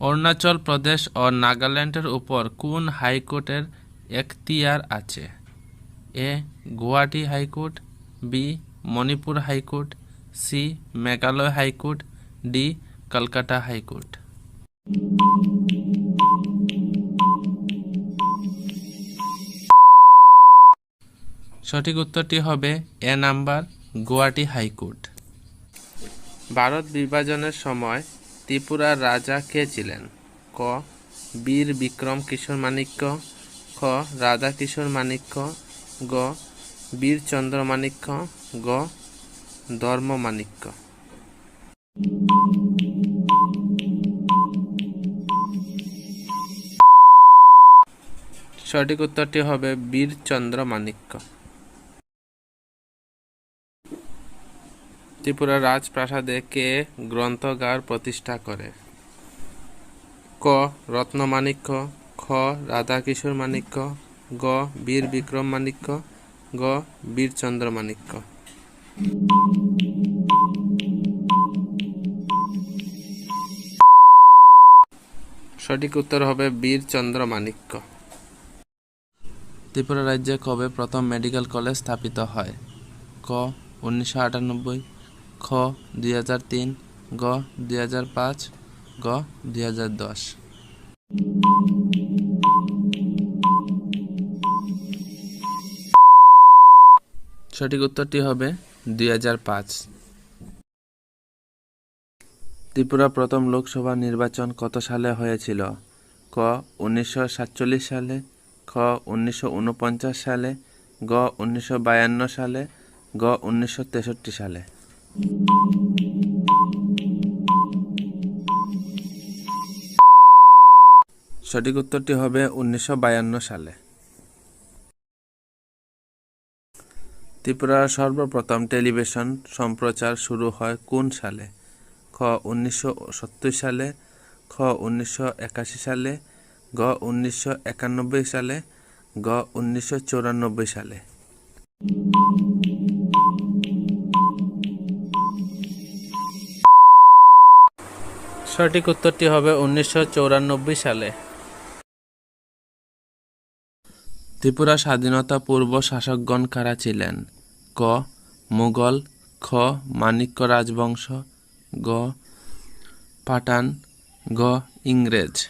অরুণাচল প্রদেশ ও নাগাল্যান্ডের উপর কোন হাইকোর্টের এখতিয়ার আছে? A. Guwahati high court, B. Manipur high court, C. Meghalaya high court, D. Kolkata high court. সঠিক উত্তরটি হবে A number, Guwahati high court. Bharat বিভাজনের সময় ত্রিপুরার রাজা কে ছিলেন? ক. বীর বিক্রম কিশোর মাণিক্য। খ. রাধা কিশোর মাণিক্য। গ. বীর চন্দ্র মাণিক্য। গ. ধর্ম মাণিক্য। সঠিক উত্তরটি হবে বীর চন্দ্র মাণিক্য। ত্রিপুরা রাজপ্রাসাদে কে গ্রন্থগার প্রতিষ্ঠা করে? ক. রত্নমাণিক্য। খ. রাধাকিশোর মাণিক্য। গ. বীর বিক্রম মাণিক্য। গ. বীরচন্দ্র মাণিক্য। সঠিক উত্তর হবে বীরচন্দ্র মাণিক্য। ত্রিপুরা রাজ্যে কবে প্রথম মেডিকেল কলেজ স্থাপিত হয়? ক. উনিশশো আটানব্বই। খ দুই হাজার তিন, গ দুই হাজার পাঁচ, গ দুই হাজার দশ। সঠিক উত্তরটি হবে দুই হাজার পাঁচ। ত্রিপুরা প্রথম লোকসভা নির্বাচন কত সালে হয়েছিল? ক উনিশশো সাতচল্লিশ সালে, খ উনিশশো উনপঞ্চাশ সালে, গ উনিশশো বায়ান্ন সালে, গ উনিশশো তেষট্টি সালে। সঠিক উত্তরটি হবে উনিশশো বায়ান্ন সালে। ত্রিপুরার সর্বপ্রথম টেলিভিশন সম্প্রচার শুরু হয় কোন সালে? খ, উনিশশো সত্তর সালে, খ, উনিশশো একাশি সালে, গ, উনিশশো একানব্বই সালে, গ, উনিশশো সালে। সঠিক উত্তরটি হবে উনিশশো সালে। ত্রিপুরা স্বাধীনতা পূর্ব শাসকগণ কারা ছিলেন? ক. মুঘল, খ. মাণিক্য রাজবংশ, গ. পাঠান গ. ইংরেজ।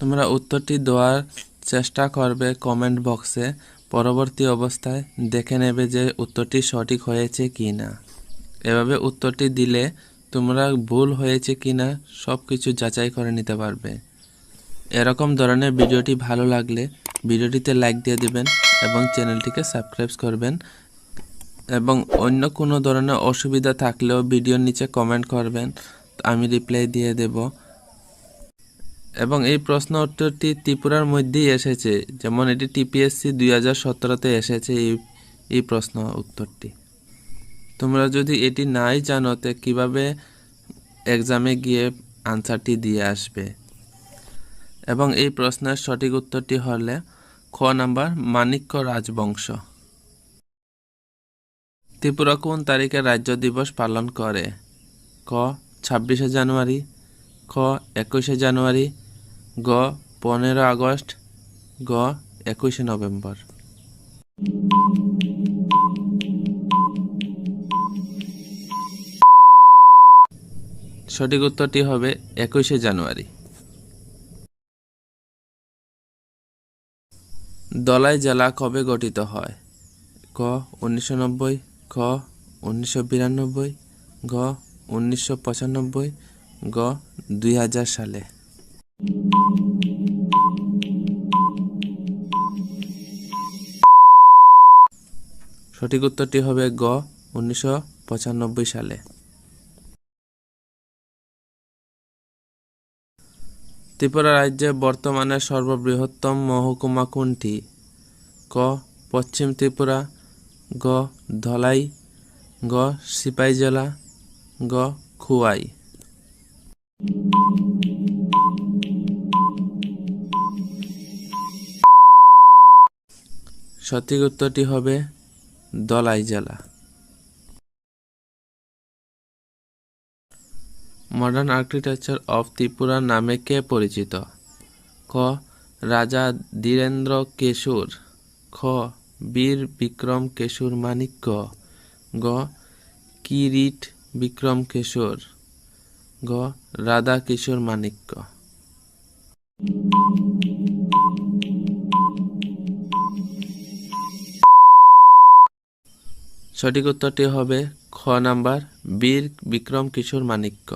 তোমরা উত্তরটি দেওয়ার চেষ্টা করবে কমেন্ট বক্সে। পরবর্তী অবস্থায় দেখে নেবে যে উত্তরটি সঠিক হয়েছে কি না এভাবে উত্তরটি দিলে তোমরা ভুল হয়েছে কি না সব কিছু যাচাই করে নিতে পারবে। এরকম ধরনের ভিডিওটি ভালো লাগলে ভিডিওটিতে লাইক দিয়ে দিবেন এবং চ্যানেলটিকে সাবস্ক্রাইব করবেন এবং অন্য কোনো ধরনের অসুবিধা থাকলেও ভিডিওর নিচে কমেন্ট করবেন, আমি রিপ্লাই দিয়ে দেব। এবং এই প্রশ্ন উত্তরটি ত্রিপুরার মধ্যেই এসেছে। যেমন এটি টিপিএসসি দুই হাজার সতেরোতে এসেছে এই এই প্রশ্ন উত্তরটি। তোমরা যদি এটি নাই জানো, তো কীভাবে এক্সামে গিয়ে আনসারটি দিয়ে আসবে? এবং এই প্রশ্নের সঠিক উত্তরটি হলে খ নাম্বার মাণিক্য রাজবংশ। ত্রিপুরা কোন তারিখে রাজ্য দিবস পালন করে? ক ছাব্বিশে জানুয়ারি, খ একুশে জানুয়ারি গ, পনেরো আগস্ট, গ, একুশে নভেম্বর। সঠিক উত্তরটি হবে একুশে জানুয়ারি। দলাই জেলা কবে গঠিত হয়? ক, উনিশশো নব্বই, খ, উনিশশো বিরানব্বই গ উনিশশো পঁচানব্বই, গ, দুই হাজার সালে। সঠিক উত্তরটি হবে গ, উনিশশো পঁচানব্বই সালে। ত্রিপুরা রাজ্যে বর্তমানে সর্ববৃহত্তম মহকুমা কোনটি? ক, পশ্চিম ত্রিপুরা, গ, ধলাই, গ, সিপাই জেলা, গ, খুয়াই। সঠিক উত্তরটি হবে দলাই জেলা মডার্ন আর্কিটেকচার অফ ত্রিপুরা নামে কে পরিচিত? ক. রাজা ধীরেন্দ্র কেশুর। খ. বীর বিক্রম কেশুর মানিক্য গ. কিরিট বিক্রম কেশর। গ. রাধা কিশোর মানিক্য সঠিক উত্তরটি হবে খ নাম্বার, বীর বিক্রম কিশোর মাণিক্য।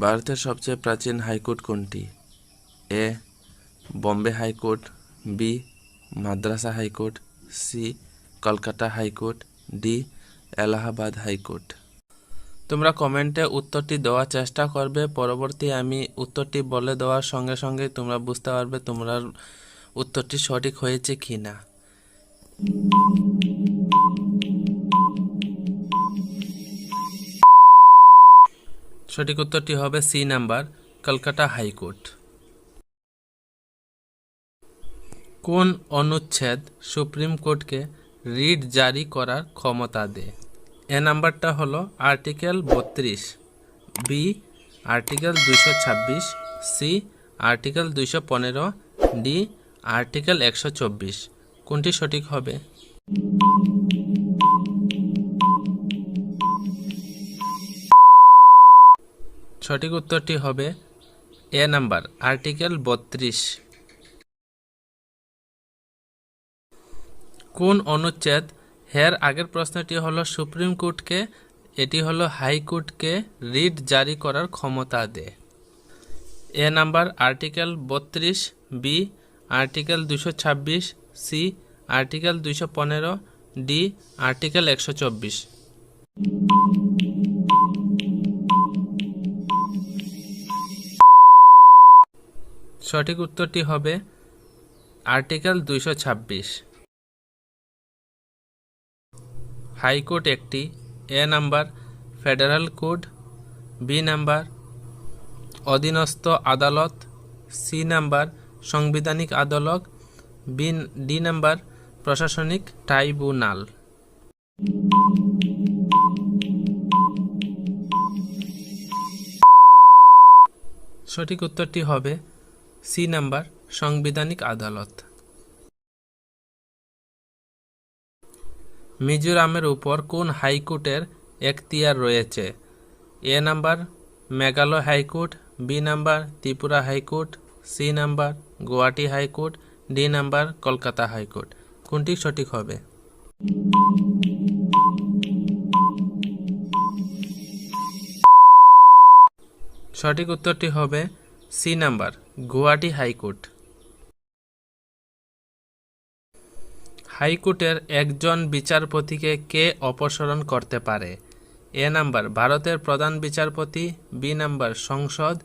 ভারতের সবচেয়ে প্রাচীন হাইকোর্ট কোনটি? A, Bombay high court, B, Madras high court, C, Kolkata high court, D, Allahabad high court. তোমরা কমেন্টে উত্তরটি দেওয়ার চেষ্টা করবে, পরবর্তী আমি উত্তরটি বলে দেওয়ার সঙ্গে সঙ্গে তোমরা বুঝতে পারবে তোমরা উত্তরটি সঠিক হয়েছে কি না সঠিক উত্তরটি হবে সি নাম্বার, কলকাতা হাইকোর্ট। কোন অনুচ্ছেদ সুপ্রিম কোর্টকে রিট জারি করার ক্ষমতা দেয়? এ নাম্বারটা হলো আর্টিকেল বত্রিশ, বি আর্টিকেল দুইশো ছাব্বিশ, সি আর্টিকেল দুইশো পনেরো, ডি আর্টিকেল একশো চব্বিশ। কোনটি সঠিক হবে? সঠিক উত্তরটি হবে এ নাম্বার, আর্টিকেল বত্রিশ। কোন অনুচ্ছেদ? হের আগের প্রশ্নটি হলো সুপ্রিম কোর্টকে, এটি হলো হাইকোর্টকে রিট জারি করার ক্ষমতা দেয় এ নাম্বার, আর্টিকেল বত্রিশ বি, আর্টিকেল দুশো ছাব্বিশ সি, আর্টিকেল দুইশো পনেরো, ডি, আর্টিকেল একশো চব্বিশ। সঠিক উত্তরটি হবে আর্টিকেল দুইশো ছাব্বিশ। হাইকোর্ট একটি, A number, federal code, B number, অধীনস্থ আদালত, সি নাম্বার, সাংবিধানিক আদালত ডি নাম্বার, প্রশাসনিক ট্রাইব্যুনাল। সঠিক উত্তরটি হবে সি নাম্বার, সাংবিধানিক আদালত। মিজোরামের উপর কোন হাইকোর্টের এখতিয়ার রয়েছে? A number, Meghalaya high court, B number, Tripura high court, C number, Guwahati high court D number, Kolkata high court. কোনটি সঠিক হবে? সঠিক উত্তরটি হবে সি নাম্বার, গুয়াহাটি হাইকোর্ট। হাইকোর্টের একজন বিচারপতিকে কে অপসারণ করতে পারে? এ নাম্বার, ভারতের প্রধান বিচারপতি, বি নাম্বার, সংসদ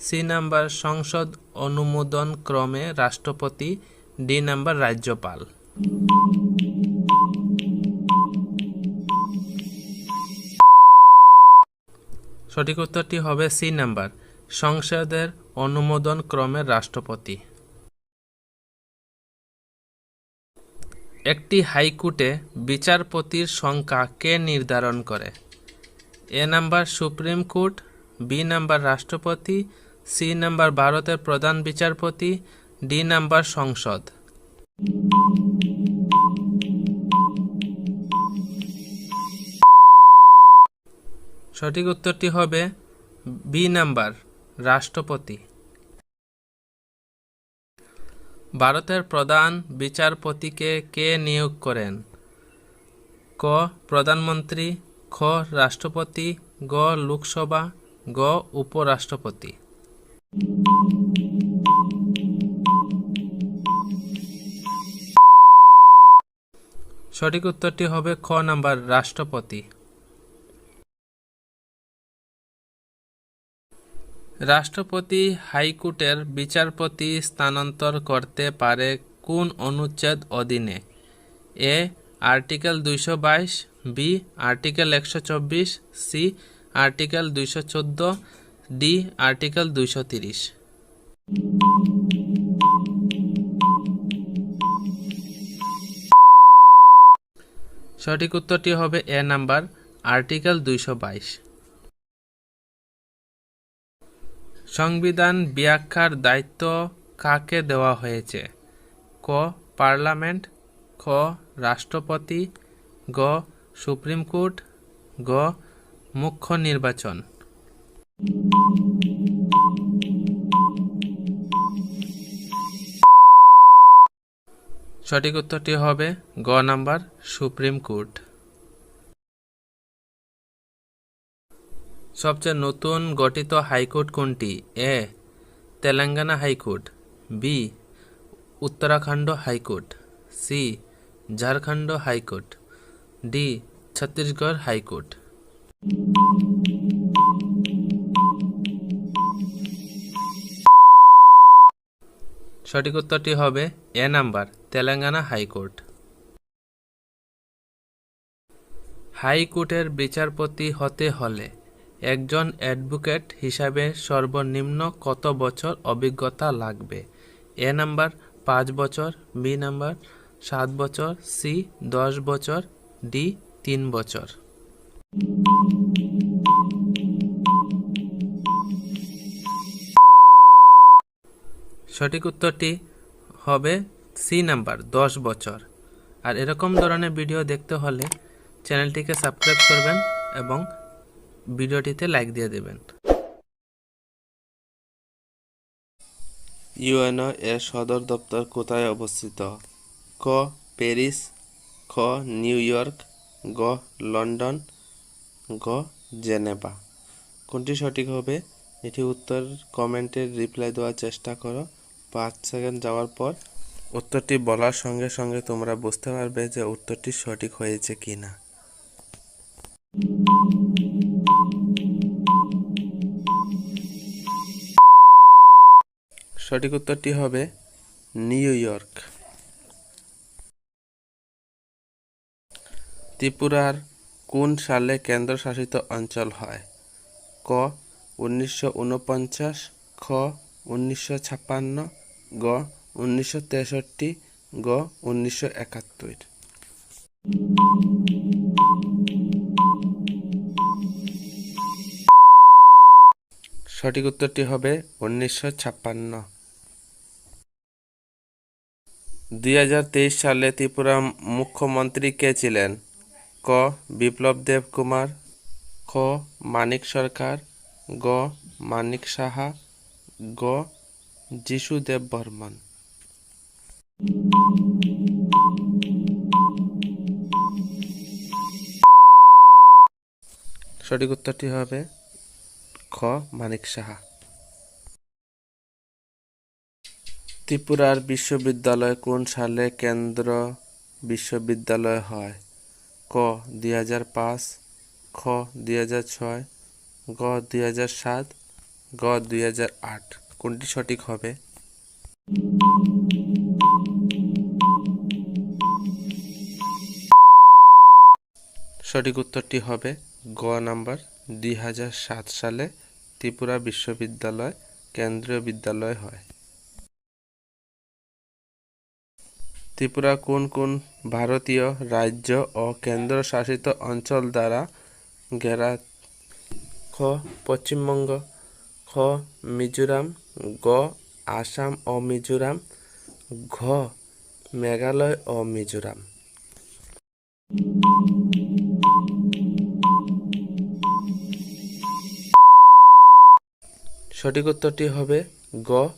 সি নাম্বার সংসদ অনুমোদন ক্রমে রাষ্ট্রপতি, ডি নাম্বার রাজ্যপাল। সঠিক উত্তরটি হবে সি নাম্বার সংসদের অনুমোদন ক্রমে রাষ্ট্রপতি। একটি হাইকোর্টে বিচারপতির সংখ্যা কে নির্ধারণ করে? A number supreme court, B number রাষ্ট্রপতি সি নাম্বার ভারতের প্রধান বিচারপতি, ডি নাম্বার সংসদ। সঠিক উত্তরটি হবে বি নাম্বার, রাষ্ট্রপতি। ভারতের প্রধান বিচারপতিকে কে নিয়োগ করেন? ক, প্রধানমন্ত্রী, খ, রাষ্ট্রপতি, গ, লোকসভা, গ, উপরাষ্ট্রপতি। সঠিক উত্তরটি হবে খ নাম্বার রাষ্ট্রপতি। রাষ্ট্রপতি হাইকোর্টের বিচারপতি স্থানান্তর করতে পারে কোন অনুচ্ছেদ অধীনে? এ, আর্টিকেল দুইশো বাইশ, বি, আর্টিকেল একশো চব্বিশ, সি, আর্টিকেল দুইশো চোদ্দ ডি আর্টিকেল দুইশো তিরিশ। সঠিক উত্তরটি হবে এ নাম্বার আর্টিকেল দুইশো বাইশ। সংবিধান ব্যাখ্যার দায়িত্ব কাকে দেওয়া হয়েছে? ক, পার্লামেন্ট, খ, রাষ্ট্রপতি, গ, সুপ্রিম কোর্ট, গ, মুখ্য নির্বাচন। সঠিক উত্তরটি হবে গ নাম্বার সুপ্রিম কোর্ট। সবচেয়ে নতুন গঠিত হাইকোর্ট কোনটি? A, Telangana high court, B, Uttarakhand high court, C, Jharkhand high court, D, Chhattisgarh high court. সঠিক উত্তরটি হবে এ নাম্বার, তেলেঙ্গানা হাইকোর্ট। হাইকোর্টের বিচারপতি হতে হলে একজন অ্যাডভোকেট হিসাবে সর্বনিম্ন কত বছর অভিজ্ঞতা লাগবে? এ নাম্বার, পাঁচ বছর, বি নাম্বার, সাত বছর, সি, দশ বছর, ডি, তিন বছর। সঠিক উত্তরটি হবে সি নাম্বার, দশ বছর। আর এরকম ধরনের ভিডিও দেখতে হলে চ্যানেলটিকে সাবস্ক্রাইব করবেন এবং ভিডিওটিতে লাইক দিয়ে দেবেন। ইউএনও এর সদর দপ্তর কোথায় অবস্থিত? ক, প্যারিস, খ, নিউ ইয়র্ক, গ, লন্ডন, গ, জেনেভা। কোনটি সঠিক হবে? এটি উত্তর কমেন্টের রিপ্লাই দেওয়ার চেষ্টা করো। পাঁচ সেকেন্ড যাওয়ার পর উত্তরটি বলার সঙ্গে সঙ্গে তোমরা বুঝতে পারবে যে উত্তরটি সঠিক হয়েছে কি না সঠিক উত্তরটি হবে নিউ ইয়র্ক। ত্রিপুরার কোন সালে কেন্দ্রশাসিত অঞ্চল হয়? ক, উনিশশো উনপঞ্চাশ খ, উনিশশো ছাপ্পান্ন গ উনিশশো তেষট্টি, গ উনিশশো একাত্তর। সঠিক উত্তরটি হবে উনিশশো ছাপ্পান্ন। সালে ত্রিপুরা মুখ্যমন্ত্রী কে ছিলেন? ক বিপ্লব দেব কুমার খ মানিক সরকার, গ মানিক সাহা, গ যিশু দেব বর্মন। সঠিক উত্তরটি হবে খ, মানিক সাহা। ত্রিপুরার বিশ্ববিদ্যালয় কোন সালে কেন্দ্র বিশ্ববিদ্যালয় হয়? ক, দুই হাজার পাঁচ, খ, দুই হাজার ছয়, গ, দুই হাজার সাত, গ, দুই হাজার আট। কোনটি সঠিক হবে? সঠিক উত্তরটি হবে গ নাম্বার দুই হাজার সাত সালে ত্রিপুরা বিশ্ববিদ্যালয় কেন্দ্রীয় বিদ্যালয় হয়। ত্রিপুরা কোন কোন ভারতীয় রাজ্য ও কেন্দ্রশাসিত অঞ্চল দ্বারা ঘেরা খ, পশ্চিমবঙ্গ, খ, মিজোরাম গ, আসাম ও মিজোরাম। ঘ, মেঘালয় ও মিজোরাম। সঠিক উত্তরটি হবে গ,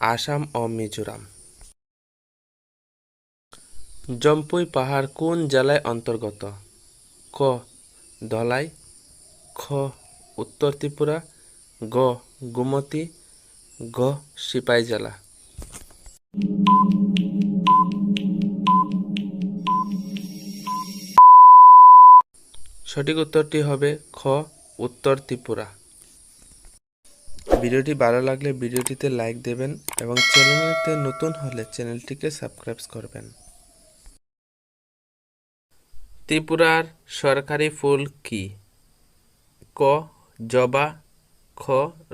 আসাম ও মিজোরাম। জম্পুই পাহাড় কোন জেলায় অন্তর্গত? ক, ধলাই। খ, উত্তর ত্রিপুরা। গ, গোমতী। গ সিপাই জেলা সঠিক উত্তরটি হবে খ, উত্তর ত্রিপুরা। ভিডিওটি ভালো লাগলে ভিডিওটিতে লাইক দেবেন এবং চ্যানেলটিতে নতুন হলে চ্যানেলটিকে সাবস্ক্রাইব করবেন। ত্রিপুরার সরকারি ফুল কি? ক, জবা, খ,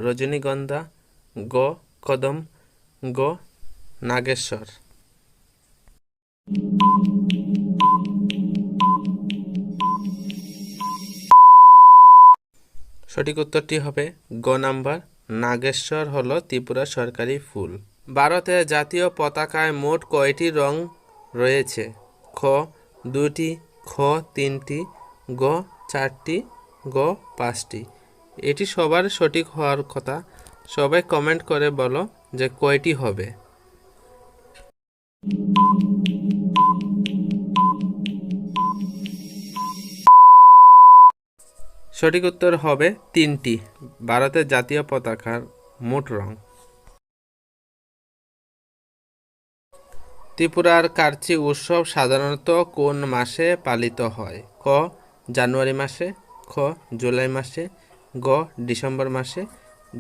রজনীগন্ধা গ, কদম, গ, নাগেশ্বর। সঠিক উত্তরটি হবে গ নাম্বার, নাগেশ্বর হলো ত্রিপুরা সরকারি ফুল। ভারতের জাতীয় পতাকায় মোট কয়টি রং রয়েছে? খ দুটি খ, তিনটি, গ, চারটি, গ, পাঁচটি। এটি সবার সঠিক হওয়ার কথা। সবাই কমেন্ট করে বলো যে কয়টি হবে। সঠিক উত্তর হবে তিনটি, ভারতের জাতীয় পতাকার মোট রং। ত্রিপুরার কার্চি উৎসব সাধারণত কোন মাসে পালিত হয়? ক, জানুয়ারি মাসে, খ, জুলাই মাসে, গ, ডিসেম্বর মাসে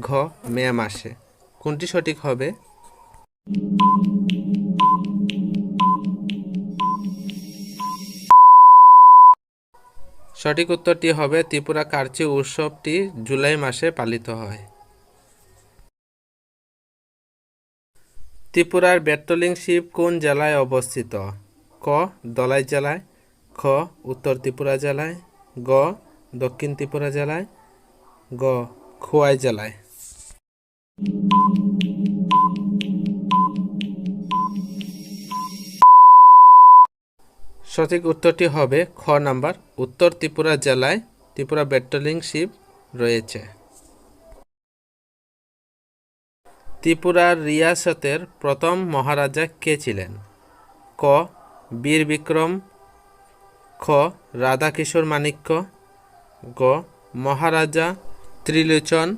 ঘ মে মাসে। কোনটি সঠিক হবে? সঠিক উত্তরটি হবে, ত্রিপুরা কার্চি উৎসবটি জুলাই মাসে পালিত হয়। ত্রিপুরার বেটলিং শিপ কোন জেলায় অবস্থিত? ক, দলাই জেলায়। খ, উত্তর ত্রিপুরা জেলায়। গ, দক্ষিণ ত্রিপুরা জেলায়। গ খোয়াই জেলায়। সঠিক উত্তরটি হবে খ নাম্বার। উত্তর ত্রিপুরা জেলায় ত্রিপুরা বেটলিং শিপ রয়েছে। ত্রিপুরার রিয়াসতের প্রথম মহারাজা কে ছিলেন? ক বীর বিক্রম খ রাধাকিশোর মাণিক্য, গ মহারাজা ত্রিলোচন,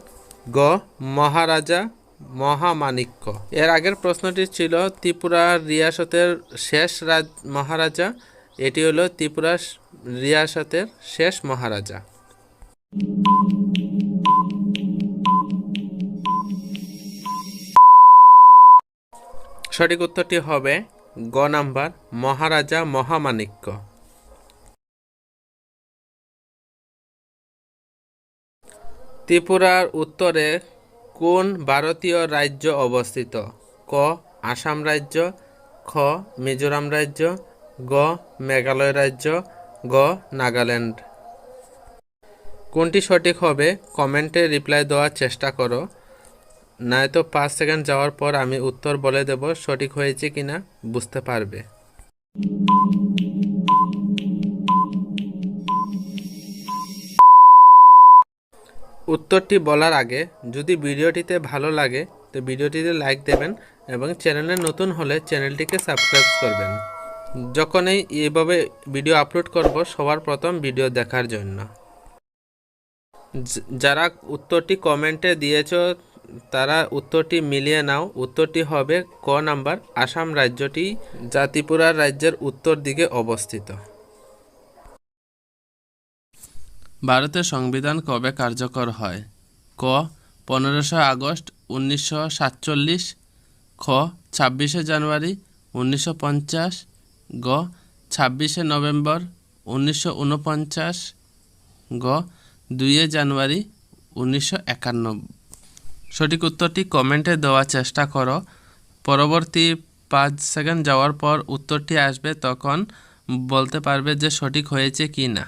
গ, মহারাজা, মহামাণিক্য। এর আগের প্রশ্নটি ছিল ত্রিপুরার রিয়াসতের শেষ রাজ, মহারাজা। এটি হলো ত্রিপুরা রিয়াসতের শেষ মহারাজা। সঠিক উত্তরটি হবে গ নাম্বার, মহারাজা, মহামাণিক্য। ত্রিপুরার উত্তরে কোন ভারতীয় রাজ্য অবস্থিত? ক. আসাম রাজ্য, খ. মিজোরাম রাজ্য, গ. মেঘালয় রাজ্য, গ. নাগাল্যান্ড। কোনটি সঠিক হবে? কমেন্টে রিপ্লাই দেওয়ার চেষ্টা করো। নয়তো পাঁচ সেকেন্ড যাওয়ার পর আমি উত্তর বলে দেব সঠিক হয়েছে কিনা বুঝতে পারবে। উত্তরটি বলার আগে, যদি ভিডিওটিতে ভালো লাগে, তো ভিডিওটিতে লাইক দেবেন এবং চ্যানেলে নতুন হলে চ্যানেলটিকে সাবস্ক্রাইব করবেন। যখনই এইভাবে ভিডিও আপলোড করব, সবার প্রথম ভিডিও দেখার জন্য। যারা উত্তরটি কমেন্টে দিয়েছ, তারা উত্তরটি মিলিয়ে নাও। উত্তরটি হবে ক নাম্বার, আসাম রাজ্যটি ত্রিপুরা রাজ্যের উত্তর দিকে অবস্থিত। ভারতের সংবিধান কবে কার্যকর হয়? ক, পনেরোশো আগস্ট উনিশশো সাতচল্লিশ, খ, ছাব্বিশে জানুয়ারি উনিশশো পঞ্চাশ, গ, ছাব্বিশে নভেম্বর উনিশশো উনপঞ্চাশ, গ, দুইয়ে জানুয়ারি উনিশশো একান্ন। সঠিক উত্তরটি কমেন্টে দেওয়ার চেষ্টা করো। পরবর্তী পাঁচ সেকেন্ড যাওয়ার পর উত্তরটি আসবে তখন বলতে পারবে যে সঠিক হয়েছে কি না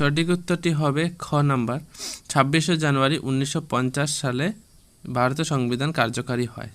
সঠিক উত্তরটি হবে খ নাম্বার। ছাব্বিশে জানুয়ারি উনিশশো পঞ্চাশ সালে ভারতের সংবিধান কার্যকারী হয়।